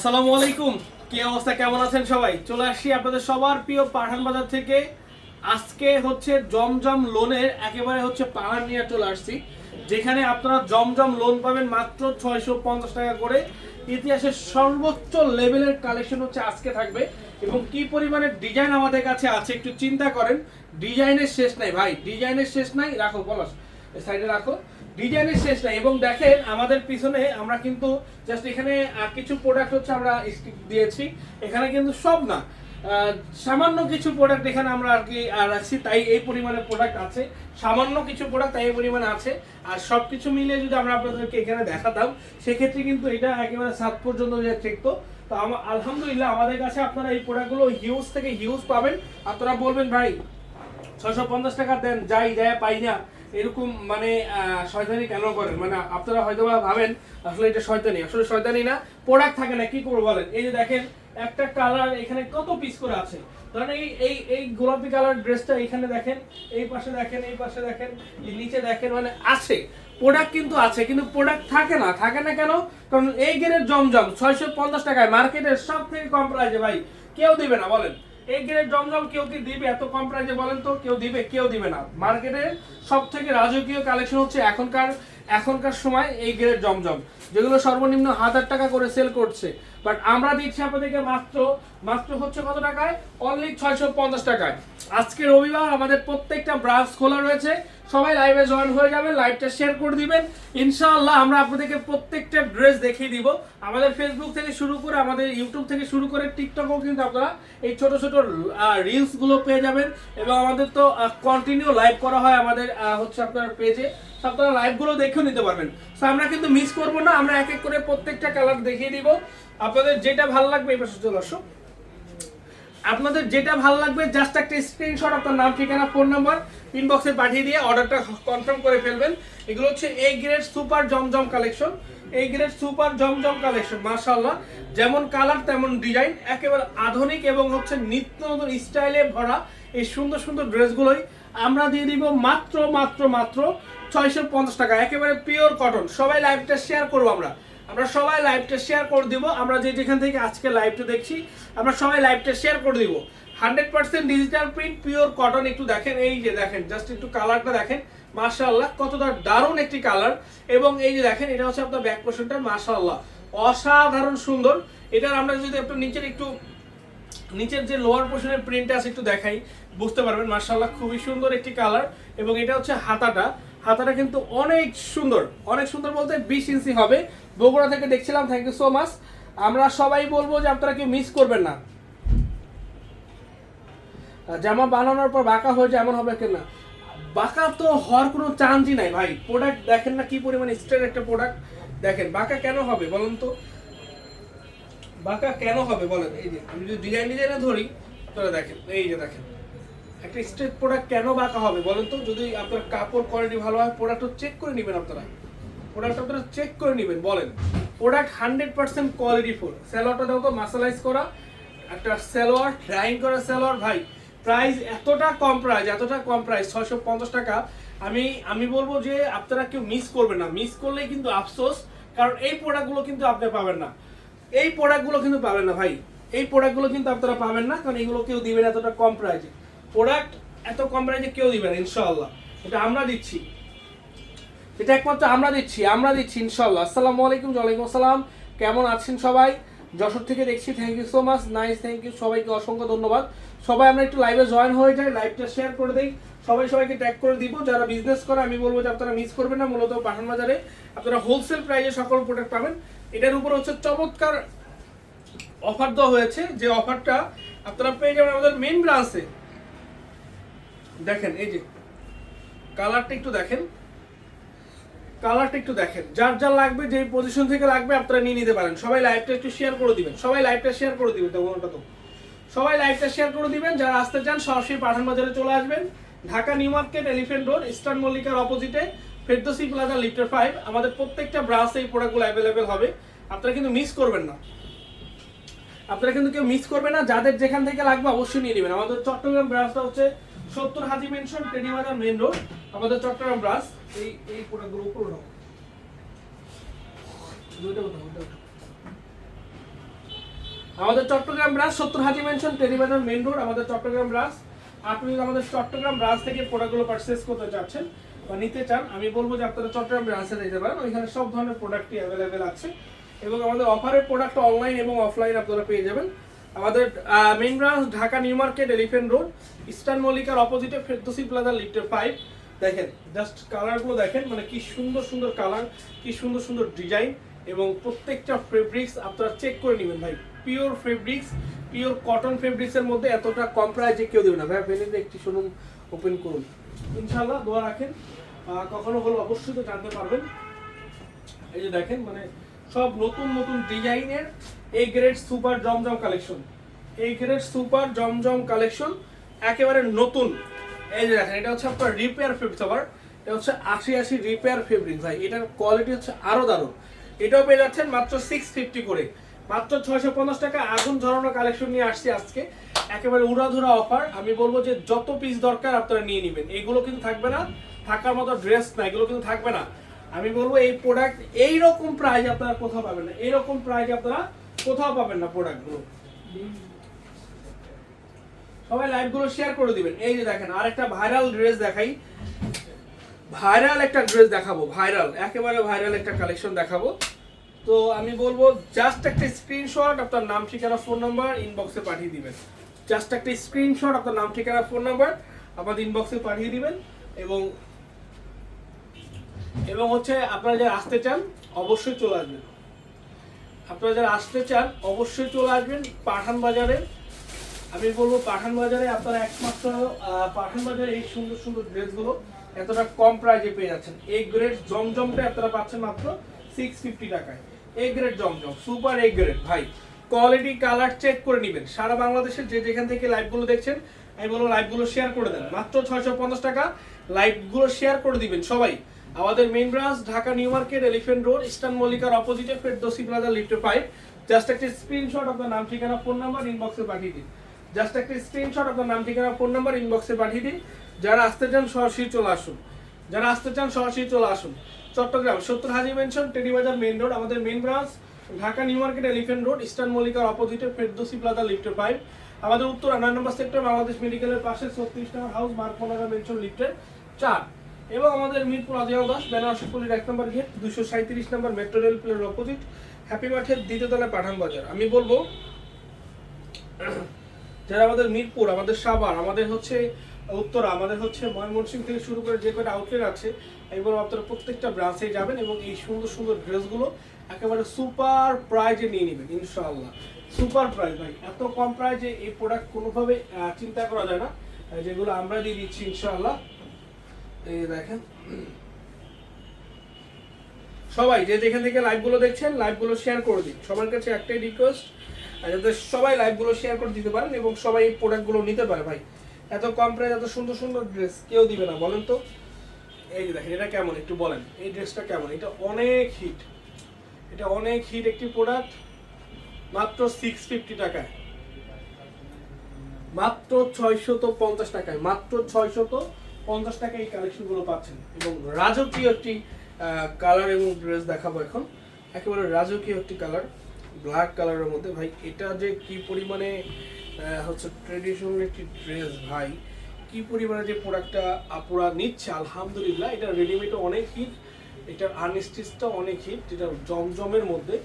আসসালামু আলাইকুম। কি অবস্থা? কেমন আছেন সবাই? চলে আপনাদের সবার প্রিয় পাঠান বাজার থেকে। আজকে হচ্ছে জমজম লোনের একেবারে হচ্ছে পাহাড় নিয়ে চলে আসছি। যেখানে আপনারা জমজম লোন পাবেন মাত্র ছয়শো পঞ্চাশ টাকা করে। ইতিহাসের সর্বোচ্চ লেভেলের কালেকশন হচ্ছে আজকে থাকবে। এবং কি পরিমাণে ডিজাইন আমাদের কাছে আছে একটু চিন্তা করেন। ডিজাইনের শেষ নাই ভাই, ডিজাইনের শেষ নাই। রাখো পলাশ সাইডে রাখো। ডিজাইনের শেষ নাই। এবং দেখেন, আমাদের পিছনে আমরা কিন্তু জাস্ট এখানে কিছু প্রোডাক্ট হচ্ছে আমরা দিয়েছি। এখানে কিন্তু সব না। সামান্য কিছু প্রোডাক্ট এখানে আমরা আর কি রাখছি তাই এই পরিমাণে প্রোডাক্ট আছে। সামান্য কিছু প্রোডাক্ট তাই এই পরিমাণে আছে। আর সব কিছু মিলিয়ে যদি আমরা আপনাদেরকে এখানে দেখাতাম, সেক্ষেত্রে কিন্তু এটা একেবারে সাত পর্যন্ত যে তো আমা- আলহামদুলিল্লাহ, আমাদের কাছে আপনারা এই প্রোডাক্টগুলো হিউজ থেকে হিউজ পাবেন। আপনারা বলবেন, ভাই, ছয়শো পঞ্চাশ টাকা দেন, যাই যায় পাই না। এরকম মানে শয়তানি কেন করেন? মানে আপনারা হয়তো ভাবেন, আসলে এটা শয়তানি। আসলে শয়তানি না প্রোডাক্ট থাকে না, কি করব বলেন? এই যে দেখেন, একটা কালার এখানে কত পিস করে আছে। ধরেন এই এই এই গোলাপি কালার ড্রেসটা এখানে দেখেন, এই পাশে দেখেন, এই পাশে দেখেন নিচে দেখেন মানে আছে। প্রোডাক্ট কিন্তু আছে, কিন্তু প্রোডাক্ট থাকে না। থাকে না কেন? কারণ এই গেরের জমজম, ছয়শো পঞ্চাশ টাকায় মার্কেটের সব থেকে কম প্রাইজে ভাই, কেউ দিবে না, বলেন। এই গ্রেড জমজম কেউ কি দিবে? এত কম প্রাইসে বলেন তো, কেউ দিবে কেউ দিবে না। মার্কেটে সব থেকে রাজকীয় কালেকশন হচ্ছে এখনকার এখনকার সময় এই গ্রেড জমজম, যেগুলো সর্বনিম্ন হাজার টাকা করে সেল করছে। বাট আমরা দিচ্ছি আপনাদেরকে মাত্র মাত্র হচ্ছে কত টাকায়? অনলি ছয়শো পঞ্চাশ টাকায়। আজকে রবিবার আমাদের প্রত্যেকটা ব্রাঞ্চ খোলা রয়েছে। সবাই লাইভে জয়েন হয়ে যাবেন লাইভটা শেয়ার করে দিবেন। ইনশাআল্লাহ আমরা আপনাদেরকে প্রত্যেকটা ড্রেস দেখিয়ে দিব। আমাদের ফেসবুক থেকে শুরু করে, আমাদের ইউটিউব থেকে শুরু করে টিকটকও কিন্তু আপনারা এই ছোট ছোট রিলসগুলো পেয়ে যাবেন। এবং আমাদের তো কন্টিনিউ লাইভ করা হয় আমাদের হচ্ছে আপনার পেজে আপনারা লাইভগুলো দেখেও নিতে পারবেন। তো আমরা কিন্তু মিস করব না, আমরা এক এক করে প্রত্যেকটা কালার দেখিয়ে দিব। আপনাদের যেটা ভালো লাগবে, এই পাশে চলে আসো। আপনাদের যেটা ভালো লাগবে জাস্ট একটা স্ক্রিনশট আপনার নাম, ঠিকানা ফোন নাম্বার ইনবক্সে পাঠিয়ে দিয়ে অর্ডারটা কনফার্ম করে ফেলবেন। এগুলো হচ্ছে A grade super Zamzam collection এই গ্রেড সুপার জমজম কালেকশন মাশাআল্লাহ। যেমন কালার তেমন ডিজাইন একেবারে আধুনিক এবং হচ্ছে নিত্য নতুন স্টাইলে ভরা এই সুন্দর সুন্দর ড্রেসগুলোই আমরা দিয়ে দিব মাত্র মাত্র মাত্র ছয়শো পঞ্চাশ টাকা, একেবারে পিওর কটন সবাই লাইভটা শেয়ার করব আমরা। আমরা সবাই লাইভটা শেয়ার করে দিব। আমরা যে যেখান থেকে আজকে লাইভটা দেখছি, আমরা সবাই লাইভটা শেয়ার করে দিব। Hundred percent digital print pure cotton একটু দেখেন, এই যে দেখেন জাস্ট একটু কালারটা দেখেন। মাশাআল্লাহ, কতটা দারুণ একটি কালার এবং এই যে দেখেন, এটা হচ্ছে আপনার ব্যাক পোর্শনটা মাশাআল্লাহ। অসাধারণ সুন্দর। এটার আমরা যদি একটু নিচের একটু, নিচের যে লোয়ার পোর্শনের প্রিন্ট আছে, একটু দেখাই। বুঝতে পারবেন মার্শাল্লাহ খুবই সুন্দর একটি কালার এবং এটা হচ্ছে হাতাটা। হাতাটা কিন্তু অনেক সুন্দর অনেক সুন্দর বলতে বিশ ইঞ্চি হবে। বগুড়া থেকে দেখছিলাম থ্যাংক ইউ সো মাচ আমরা সবাই বলব যে আপনারা কেউ মিস করবেন না। জামা বানানোর পর বাঁকা হয়ে যায়, এমন হবে কেন? না বাঁকা তো হওয়ার কোনো চান্সই নাই ভাই। প্রোডাক্ট দেখেন না কি পরিমাণে স্ট্রেট একটা প্রোডাক্ট দেখেন, বাঁকা কেন হবে বলুন তো? বাঁকা কেন হবে বলেন? এই যে, আমি যদি ডিজাইন ডিজাইনে ধরি, তাহলে দেখেন, এই যে দেখেন। একটা স্ট্রেট প্রোডাক্ট কেন বাঁকা হবে বলেন তো? যদি আপনার কাপড় কোয়ালিটি ভালো হয় প্রোডাক্ট চেক করে নেবেন আপনারা। প্রোডাক্ট আপনারা চেক করে নেবেন, বলেন। Product hundred percent quality full স্যালোয়ারটা দেখো মাসালাইজ করা। একটা স্যালোয়ার ড্রাইং করা স্যালোয়ার ভাই। প্রাইস এতটা কম প্রাইস এতটা কম প্রাইস ছয়শো পঞ্চাশ টাকা। আমি আমি বলব যে আপনারা কেউ মিস করবেন না। মিস করলেই কিন্তু আফসোস, কারণ এই প্রোডাক্টগুলো কিন্তু আপনি পাবেন না। এই প্রোডাক্টগুলো কিন্তু পাবেন না, ভাই। এই প্রোডাক্টগুলো কিন্তু আপনারা পাবেন না, কারণ এগুলো কেউ দিবেন এতটা কম প্রাইসে প্রোডাক্ট এত কম প্রাইসে কেউ দিবে না, ইনশাআল্লাহ। এটা আমরা দিচ্ছি। এটা একমাত্র আমরা দিচ্ছি আমরা দিচ্ছি ইনশাল্লাহ আসসালামু আলাইকুম, ওয়ালাইকুম আসসালাম। কেমন আছেন সবাই? যশোর থেকে দেখছি thank you so much nice thank you সবাইকে অসংখ্য ধন্যবাদ। সবাই আমরা একটু লাইভে জয়েন হয়ে যাই লাইভটা শেয়ার করে দেই। সবাই সবাইকে ট্যাগ করে দিব। যারা বিজনেস করে, আমি বলব যে আপনারা মিস করবেন না, মূলত পাঠান বাজারে। আপনারা হোলসেল প্রাইসে সকল প্রোডাক্ট পাবেন। এটার উপর হচ্ছে চমৎকার অফার দেওয়া হয়েছে। যে অফারটা আপনারা পেয়ে যাবেন আমাদের মেইন ব্রাঞ্চে দেখেন, এই যে কালারটা একটু দেখেন। কালারটা একটু দেখেন। যার যার লাগবে যে পজিশন থেকে লাগবে, আপনারা নিয়ে নিতে পারেন। সবাই লাইভটা একটু শেয়ার করে দিবেন। সবাই লাইভটা শেয়ার করে দিবেন ওটা তো। সবাই লাইভটা শেয়ার করে দিবেন। যারা আসতে চান, সরাসরি পাঠান বাজারে চলে আসবেন। Dhaka New Market Elephant Road Eastern মল্লিকার অপোজিটে ফেরদোসি প্লাজা লিফটার ফাইভ আমাদের প্রত্যেকটা ব্রাঞ্চে এই প্রোডাক্টগুলো অ্যাভেলেবেল হবে। আপনারা কিন্তু মিস করবেন না। আপনারা কিন্তু কেউ মিস করবে না। যাদের যেখান থেকে লাগবে, অবশ্যই নিয়ে নেবেন। আমাদের চট্টগ্রাম ব্রাঞ্চটা হচ্ছে সত্তর Haji Mansion, Tedibazar Main Road, আমাদের চট্টগ্রাম ব্রাঞ্চ। এই এই প্রোডাক্টগুলো উপরে নাও। আমাদের চট্টগ্রাম ব্রাঞ্চ, সত্তর Haji Mansion Telibazar Main Road, আমাদের চট্টগ্রাম ব্রাঞ্চ। আপনি আমাদের চট্টগ্রাম ব্রাঞ্চ থেকে প্রোডাক্টগুলো পারচেস করতে চাচ্ছেন বা নিতে চান, আমি বলব যে আপনারা চট্টগ্রাম ব্রাঞ্চে যেতে পারেন। ওইখানে সব ধরনের প্রোডাক্টই অ্যাভেলেবেল আছে। এবং আমাদের অফারের প্রোডাক্ট অনলাইন এবং অফলাইন আপনারা পেয়ে যাবেন। আমাদের main branch Dhaka New Market Elephant Road Eastern মল্লিকার অপোজিটে ফেরদোসি প্লাজা লিফটের ফাইভ দেখেন জাস্ট কালারগুলো দেখেন মানে কি সুন্দর সুন্দর কালার কি সুন্দর সুন্দর ডিজাইন এবং প্রত্যেকটা ফেব্রিক্স আপনারা চেক করে নেবেন ভাই। পিওর ফেব্রিক্স পিওর কটন ফেব্রিক্সের মধ্যে এতটা কম প্রাইজে কেউ দেবে না। ভাই আপনি একটি শোরুম ওপেন করুন। ইনশাল্লাহ দোয়া রাখেন। কখনো হলো অবশ্যই তো জানতে পারবেন। এই যে দেখেন মানে সব নতুন নতুন ডিজাইনের এই গ্রেড সুপার জমজম কালেকশন এই গ্রেড সুপার জমজম কালেকশন একেবারে নতুন। এই যে দেখেন, এটা হচ্ছে আপনার রিপেয়ার ফেব্রিক্স আবার এটা হচ্ছে আশি আশি রিপেয়ার ফেব্রিক ভাই, এটার কোয়ালিটি হচ্ছে আরও দারুণ। এটাও পেয়ে যাচ্ছেন মাত্র সিক্স ফিফটি করে। মাত্র ছয়শো পঞ্চাশ টাকা আগুন ঝরানো কালেকশন নিয়ে আসছি আজকে। একেবারে উড়াধুরা অফার আমি বলব যে যত পিস দরকার আপনারা নিয়ে নেবেন। এগুলো কিন্তু থাকবে না, থাকার মতো ড্রেস না, এগুলো কিন্তু থাকবে না। আমি বলব এই প্রোডাক্ট এই রকম প্রাইজ আপনারা কোথাও পাবেন না। এইরকম প্রাইজ আপনারা কোথাও পাবেন না প্রোডাক্টগুলো সবাই লাইভগুলো শেয়ার করে দিবেন। এই যে দেখেন, আরেকটা ভাইরাল ড্রেস দেখাই। ভাইরাল একটা ড্রেস দেখাবো ভাইরাল একেবারে ভাইরাল একটা কালেকশন দেখাবো। তো আমি বলব জাস্ট একটা স্ক্রিনশট আপনার নাম, ঠিকানা ফোন নাম্বার ইনবক্সে পাঠিয়ে দিবেন। জাস্ট একটা স্ক্রিনশট আপনার নাম, ঠিকানা ফোন নাম্বার আমাদের ইনবক্সে পাঠিয়ে দিবেন। এবং এবং হচ্ছে আপনারা যারা আসতে চান, অবশ্যই চলে আসবেন। আপনারা যারা আসতে চান, অবশ্যই চলে আসবেন পাঠান বাজারে। আমি বলব পাঠান বাজারে আপনারা একমাত্র পাঠান বাজারে এই সুন্দর সুন্দর ড্রেসগুলো এতটা কম প্রাইজে পেয়ে যাচ্ছেন। এই গ্রেড জমজমটা আপনারা পাচ্ছেন মাত্র সিক্স ফিফটি টাকায়। A grade Zamzam super A grade ভাই কোয়ালিটি কালার চেক করে নেবেন। সারা বাংলাদেশের যে যেখান থেকে লাইভগুলো দেখছেন, আমি বলব লাইভগুলো শেয়ার করে দেন। মাত্র ছয়শো পঞ্চাশ টাকা লাইভগুলো শেয়ার করে দিবেন সবাই। আমাদের main branch Dhaka New Market Elephant Road Eastern মল্লিকার অপোজিটে ফেরদোসি প্লাজা লিফটে ফাইভ জাস্ট একটা স্ক্রিনশট আপনার নাম, ঠিকানা ফোন নাম্বার ইনবক্সে পাঠিয়ে দিন। জাস্ট একটা স্ক্রিনশট আপনার নাম, ঠিকানা ফোন নাম্বার ইনবক্সে পাঠিয়ে দিন। যারা আসতে চান, সরাসরি চলে আসুন। যারা আসতে চান, সরাসরি চলে আসুন। চট্টগ্রাম, সত্তর Haji Mansion Tedibazar Main Road আমাদের main branch Dhaka New Market Elephant Road Eastern মল্লিকার অপোজিটে ফেরদোসি প্লাজা লিফটের ফাইভ আমাদের উত্তর নয় নম্বর সেক্টর বাংলাদেশ মেডিকেলের পাশে ছত্রিশ নম্বর হাউস মার্কোনাগা মেনশন লিফটের চার। এবং আমাদের মিরপুর আজিয়াল দাস, বেনারসি এক নম্বর গেট দুশো সাঁত্রিশ নম্বর মেট্রো রেল প্লের অপোজিট হ্যাপি মাঠের দ্বিতীয় তলায় পাঠান বাজার। আমি বলব, যারা আমাদের মিরপুর, আমাদের সাভার, আমাদের হচ্ছে উত্তরা, আমাদের হচ্ছে ময়মনসিংহ থেকে শুরু করে যে কটা আউটলেট আছে এবার আপনারা প্রত্যেকটা ব্রাঞ্চে যাবেন এবং এই সুন্দর সুন্দর ড্রেসগুলো একেবারে সুপার প্রাইজে নিয়ে নেবেন, ইনশাআল্লাহ। সুপার প্রাইস ভাই। এত কম প্রাইজে এই প্রোডাক্ট কোনোভাবে চিন্তা করা যায় না যেগুলো আমরা দিয়ে দিচ্ছি, ইনশাআল্লাহ। এই দেখেন। সবাই যে যেখান থেকে লাইভগুলো দেখছেন লাইভগুলো শেয়ার করে দিন। সবার কাছে একটাই রিকোয়েস্ট যাতে সবাই লাইভগুলো শেয়ার করে দিতে পারেন এবং সবাই এই প্রোডাক্টগুলো নিতে পারে। ভাই, এত কম প্রাইস এত সুন্দর সুন্দর ড্রেস কেউ দিবে না, বলেন তো? এই যে দেখেন, এটা কেমন? একটু বলেন, এই ড্রেসটা কেমন? এটা অনেক হিট এটা অনেক হিট একটি প্রোডাক্ট মাত্র সিক্স ফিফটি টাকায়। মাত্র ছয়শত পঞ্চাশ টাকায়, মাত্র ছয়শত পঞ্চাশ টাকায় এই কালেকশনগুলো পাচ্ছেন। এবং রাজকীয় একটি কালার এবং ড্রেস দেখাবো এখন। একেবারে রাজকীয় একটি কালার ব্ল্যাক কালারের মধ্যে। ভাই, এটা যে কি পরিমাণে হচ্ছে ট্রেডিশনাল একটি ড্রেস ভাই, কি পরিমাণে যে প্রোডাক্টটা আপুরা নিচ্ছে, আলহামদুলিল্লাহ, এটা রেডিমেডও অনেক হিট এটার আনস্টিচটা অনেক হিট যেটা জমজমের মধ্যে।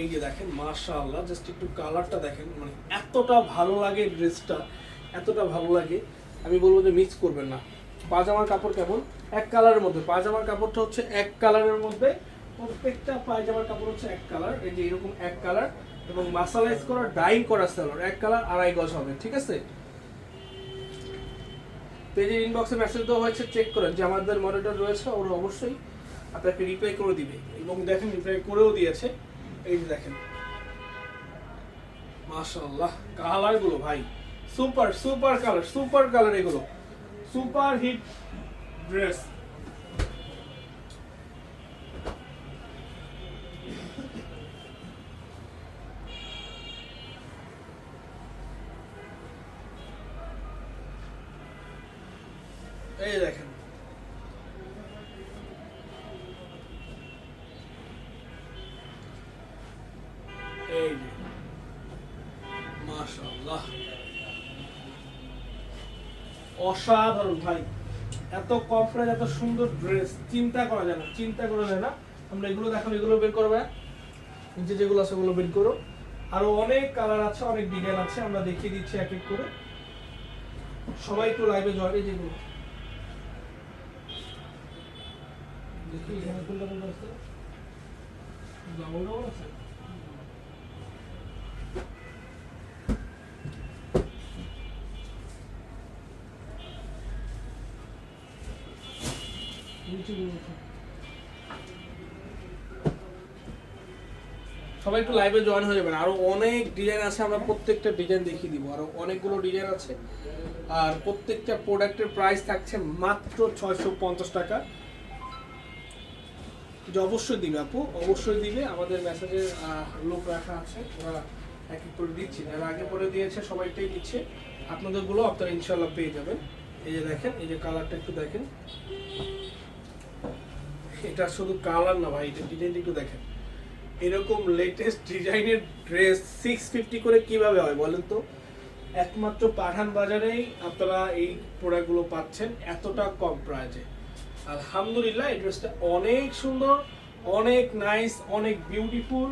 এই যে দেখেন, মাশাআল্লাহ জাস্ট একটু কালারটা দেখেন। মানে এতটা ভালো লাগে ড্রেসটা এতটা ভালো লাগে, আমি বলব যে মিস করবেন না। পাজামার কাপড় কেমন? এক কালারের মধ্যে। পাজামার কাপড়টা হচ্ছে এক কালারের মধ্যে। প্রত্যেকটা পায়জামার কাপড় হচ্ছে এক কালার। এই যে এরকম এক কালার এবং মাসালাইজ করা ডাইং করা সেলার এক কালার আড়াই গজ হবে, ঠিক আছে? পেজের ইনবক্সে মেসেজ দেওয়া হয়েছে চেক করেন। যে আমাদের মনিটর রয়েছে, ওরা অবশ্যই আপনাকে রিপ্লাই করে দিবে। এবং দেখেন রিপ্লাই করেও দিয়েছে। এই যে দেখেন। মাশাআল্লাহ কালারগুলো ভাই। Super super colour super colour এগুলো। সুপার হিট ড্রেস অসাধারণ ভাই। এত কম এত সুন্দর ড্রেস চিন্তা করা যায় না, চিন্তা করা যায় না। আমরা এগুলো দেখাবো, এগুলো বের করবে নিচে যেগুলো আছে ওগুলো বের করো। আরও অনেক কালার আছে, অনেক ডিজাইন আছে, আমরা দেখিয়ে দিচ্ছি এক এক করে। সবাই একটু লাইভে জয়েন যেগুলো দেখি, এখানে কোনটা কোনটা আছে? আছে? গুলো সবাই একটু লাইভে জয়েন হয়ে যাবেন। আরও অনেক ডিজাইন আছে, আমরা প্রত্যেকটা ডিজাইন দেখিয়ে দিব। আরও অনেকগুলো ডিজাইন আছে। আর প্রত্যেকটা প্রোডাক্টের প্রাইস থাকছে মাত্র ছয়শো পঞ্চাশ টাকা। যে অবশ্যই দিবে আপু, অবশ্যই দিবে। আমাদের মেসেজের লোক রাখা আছে, ওরা এক এক করে দিচ্ছি। যারা আগে পরে দিয়েছে, সবাইটাই দিচ্ছে। আপনাদেরগুলো আপনারা ইনশাল্লাহ পেয়ে যাবেন। এই যে দেখেন, এই যে কালারটা একটু দেখেন। এটা শুধু কালার না ভাই, এটা ডিজাইনটা একটু দেখেন। এরকম লেটেস্ট ডিজাইনের ড্রেস সিক্স ফিফটি করে কীভাবে হয় বলেন তো? একমাত্র পাঠান বাজারেই আপনারা এই প্রোডাক্টগুলো পাচ্ছেন, এতটা কম প্রাইজে আলহামদুলিল্লাহ, এই ড্রেসটা অনেক সুন্দর, অনেক নাইস অনেক বিউটিফুল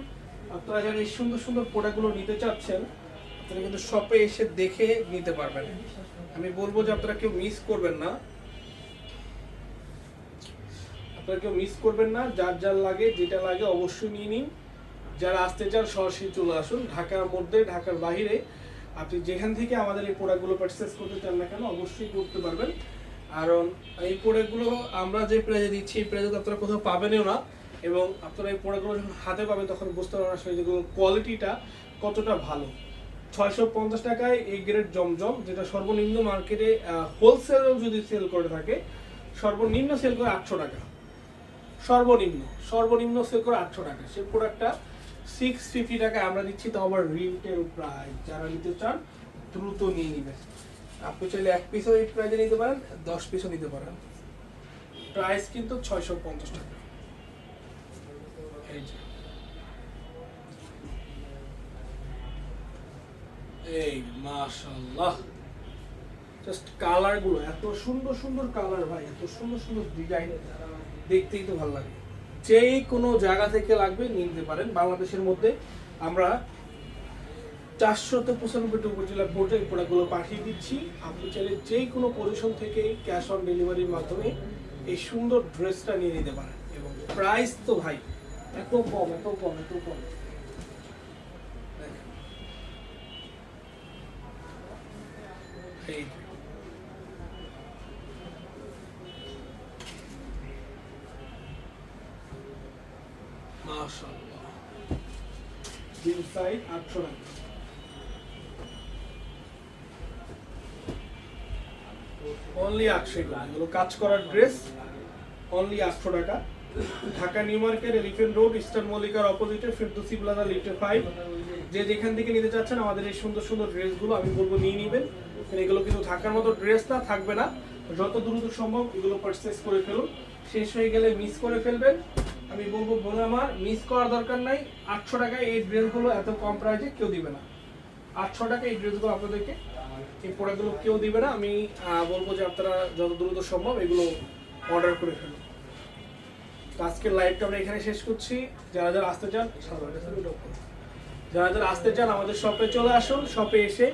আপনারা যারা এই সুন্দর সুন্দর প্রোডাক্টগুলো নিতে চাচ্ছেন, আপনারা কিন্তু শপে এসে দেখে নিতে পারবেন। আমি বলব যে আপনারা কেউ মিস করবেন না। আপনারা কেউ মিস করবেন না, যার যার লাগে, যেটা লাগে অবশ্যই নিয়ে নিন। যারা আসতে চান, সরাসরি চলে আসুন। ঢাকার মধ্যে, ঢাকার বাইরে আপনি যেখান থেকে আমাদের এই প্রোডাক্টগুলো পারচেস করতে চান না কেন, অবশ্যই করতে পারবেন। কারণ এই প্রোডাক্টগুলো আমরা যে প্রাইজে দিচ্ছি, এই প্রাইজে তো আপনারা কোথাও পাবেনও না। এবং আপনারা এই প্রোডাক্টগুলো যখন হাতে পাবেন, তখন বুঝতে পারবেন আসলে যেগুলো কোয়ালিটিটা কতটা ভালো। ছয়শো পঞ্চাশ টাকায় এই গ্রেড জমজম, যেটা সর্বনিম্ন মার্কেটে হোলসেলেও যদি সেল করে থাকে, সর্বনিম্ন সেল করে আটশো টাকা। সর্বনিম্ন সর্বনিম্ন সেল করে আটশো টাকা। সেই প্রোডাক্টটা সিক্স ফিফটি টাকা আমরা দিচ্ছি, তো আবার রিটেল প্রাইস যারা নিতে চান, দ্রুত নিয়ে নেবেন। আপনি চাইলে এক পিসও এই প্রাইজে নিতে পারেন, দশ পিসও নিতে পারেন। প্রাইস কিন্তু ছয়শো পঞ্চাশ টাকা। এই যে। এই মাশাআল্লাহ। জাস্ট কালারগুলো, এত সুন্দর সুন্দর কালার ভাই, এত সুন্দর সুন্দর ডিজাইন দেখতেই তো ভালো লাগে। যে কোনো জায়গা থেকে লাগবে নিয়ে নিতে পারেন। বাংলাদেশের মধ্যে আমরা চারশত পঁচানব্বইটি উপজেলা এই প্রোডাক্টগুলো পাঠিয়ে দিচ্ছি। আপনি চাইলে যে কোনো পজিশন থেকে ক্যাশ অন ডেলিভারির মাধ্যমে এই সুন্দর ড্রেসটা নিয়ে নিতে পারেন। এবং প্রাইস তো ভাই এত কম এত কম এত কম। এই যে। সাইজ আটশো টাকা। অনলি আটশো এগুলো কাজ করার ড্রেস অনলি আটশো টাকা। ঢাকা রোড, ইস্টার্ন মল্লিকার অপোজিটে ফাইভ যে যেখান থেকে নিতে চাচ্ছেন, আমাদের এই সুন্দর সুন্দর ড্রেসগুলো আমি বলব নিয়ে নেবেন। এগুলো কিন্তু ঢাকার মতো ড্রেস না, থাকবে না। যত দ্রুত সম্ভব এগুলো পারচেস করে ফেলুন। শেষ হয়ে গেলে মিস করে ফেলবেন। আমি বলব, বোন আমার মিস করার দরকার নাই। আটশো টাকায় এই ড্রেসগুলো এত কম প্রাইসে কেউ দিবে না। আটশো টাকা এই ড্রেসগুলো আপনাদেরকে, এই প্রোডাক্টগুলো কেউ দিবে না। আমি বলব যে আপনারা যত দ্রুত সম্ভব এগুলো অর্ডার করে ফেলুন। তো আজকের লাইভটা আমরা এখানে শেষ করছি। যারা যারা আসতে চান। যারা যারা আসতে চান আমাদের শপে চলে আসুন। শপে এসে